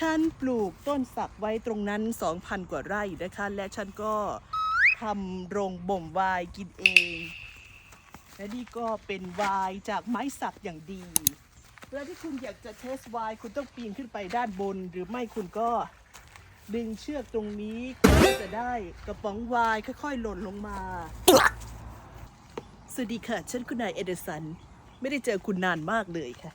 ฉันปลูกต้นสักไว้ตรงนั้น 2,000 กว่าไร่นะคะ และฉันก็ทำโรงบ่มไวน์กินเอง และนี่ก็เป็นไวน์จากไม้สักอย่างดีเวลาที่คุณอยากจะเทสไวน์คุณต้องปีนขึ้นไปด้านบน หรือไม่คุณก็ดึงเชือกตรงนี้คุณก็จะได้กระป๋องไวน์ค่อยๆ หล่นลงมา สวัสดีค่ะ ฉันคุณนายเอเดสัน ไม่ได้เจอคุณนานมากเลยค่ะ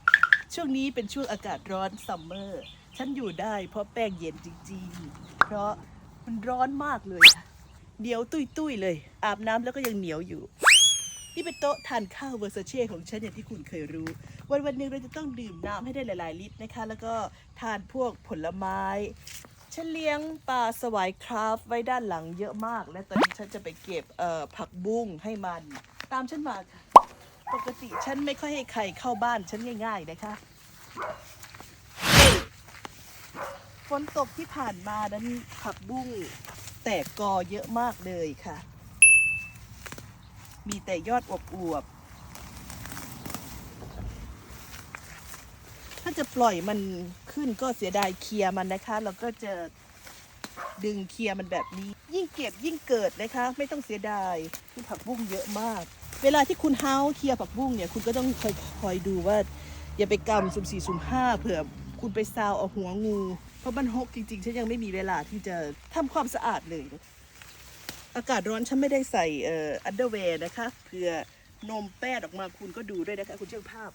ช่วงนี้เป็นช่วงอากาศร้อนซัมเมอร์ ฉันอยู่ได้เพราะแป้งเย็นจริงๆ เพราะมันร้อนมากเลยค่ะเหนียวตุ้ยๆเลย อาบน้ำแล้วก็ยังเหนียวอยู่ นี่เป็นโต๊ะทานข้าวเวอร์ซาเช่ของฉันอย่างที่คุณเคยรู้ วันวันๆหนึงเราจะต้องดื่มน้ำให้ได้หลาย ๆ ลิตรนะคะ แล้วก็ทานพวกผลไม้ฉันเลี้ยงปลาสวายคราฟไว้ด้านหลังเยอะมาก และตอนนี้ฉันจะไปเก็บผักบุ้งให้มัน ตามฉันมาค่ะ ปกติฉันไม่ค่อยให้ใครเข้าบ้านฉันง่ายๆนะคะ ฝนตกที่ผ่านมานั้นผักบุ้งแตกกอเยอะมากเลยค่ะ มีแต่ยอดอวบๆถ้าจะปล่อยมันขึ้นก็เสียดายเคลียร์มันนะคะ เราก็จะดึงเคลียร์มันแบบนี้ ยิ่งเก็บยิ่งเกิดนะคะ ไม่ต้องเสียดายคือผักบุ้งเยอะมาก เวลาที่คุณเฮาเคลียร์ผักบุ้งเนี่ยคุณก็ต้องคอยคอยดูว่า อย่าไปกำสุ่มสี่สุ่มห้าเผื่อคุณไปซาวเอาหัวงู เพราะมันหกจริงๆฉันยังไม่มีเวลาที่จะทำความสะอาดเลย อากาศร้อนฉันไม่ได้ใส่เอ่ออันเดอร์เวร์นะคะเผื่อนมแป้ดออกมาคุณก็ดูด้วยนะคะ คุณเชื่อภาพ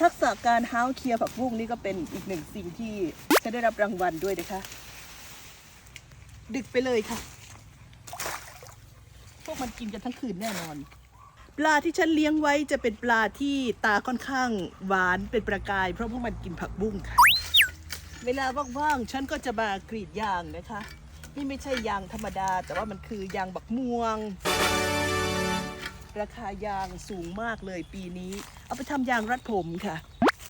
ทักษะการเฮาเคลียร์ผักบุ้งนี่ก็เป็นอีกหนึ่งสิ่งที่จะได้รับรางวัลด้วยนะคะ ดึกไปเลยค่ะ วกมันกินกันทั้งคืนแน่นอน ปลาที่ฉันเลี้ยงไว้จะเป็นปลาที่ตาค่อนข้างหวานเป็นประกาย เพราะพวกมันกินผักบุ้งค่ะ เวลาว่างๆฉันก็จะมากรีดยางนะคะ นี่ไม่ใช่ยางธรรมดา แต่ว่ามันคือยางบักม่วง ราคายางสูงมากเลยปีนี้ เอาไปทำยางรัดผมค่ะ